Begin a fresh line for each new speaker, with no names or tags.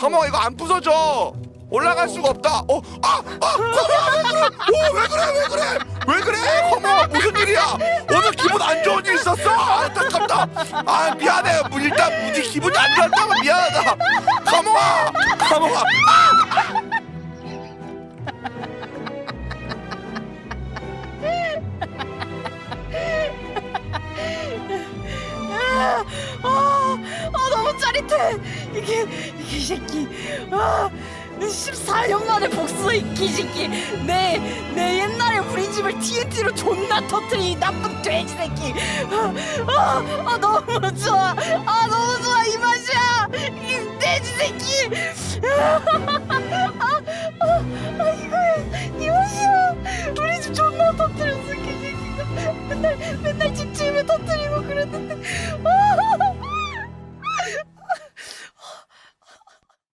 가몽아 이거 안 부서져. 올라갈 수가 없다. 어, 아, 아, 오, 왜 그래, 왜 그래, 왜 그래, 가몽아 무슨 일이야? 오늘 기분 안 좋은 일 있었어? 안타깝다. 아, 미안해. 뭐 일단 네 기분이 안 좋았다고 미안하다. 가몽아, 가몽아.
아, 짜릿해. 이게 이게 이 새끼. 아, 14년 만에 복수 이기 새끼. 내 내 옛날에 우리 집을 TNT로 존나 터트린 이 나쁜 돼지 새끼. 아, 아, 아, 너무 좋아. 아 너무 좋아 이 맛이야. 이 돼지 새끼. 아, 아, 아, 아 이거야 이 맛이야. 우리 집 존나 터트렸어 이 새끼가. 맨날 맨날 집 집에 터트리고 그랬는데. 아,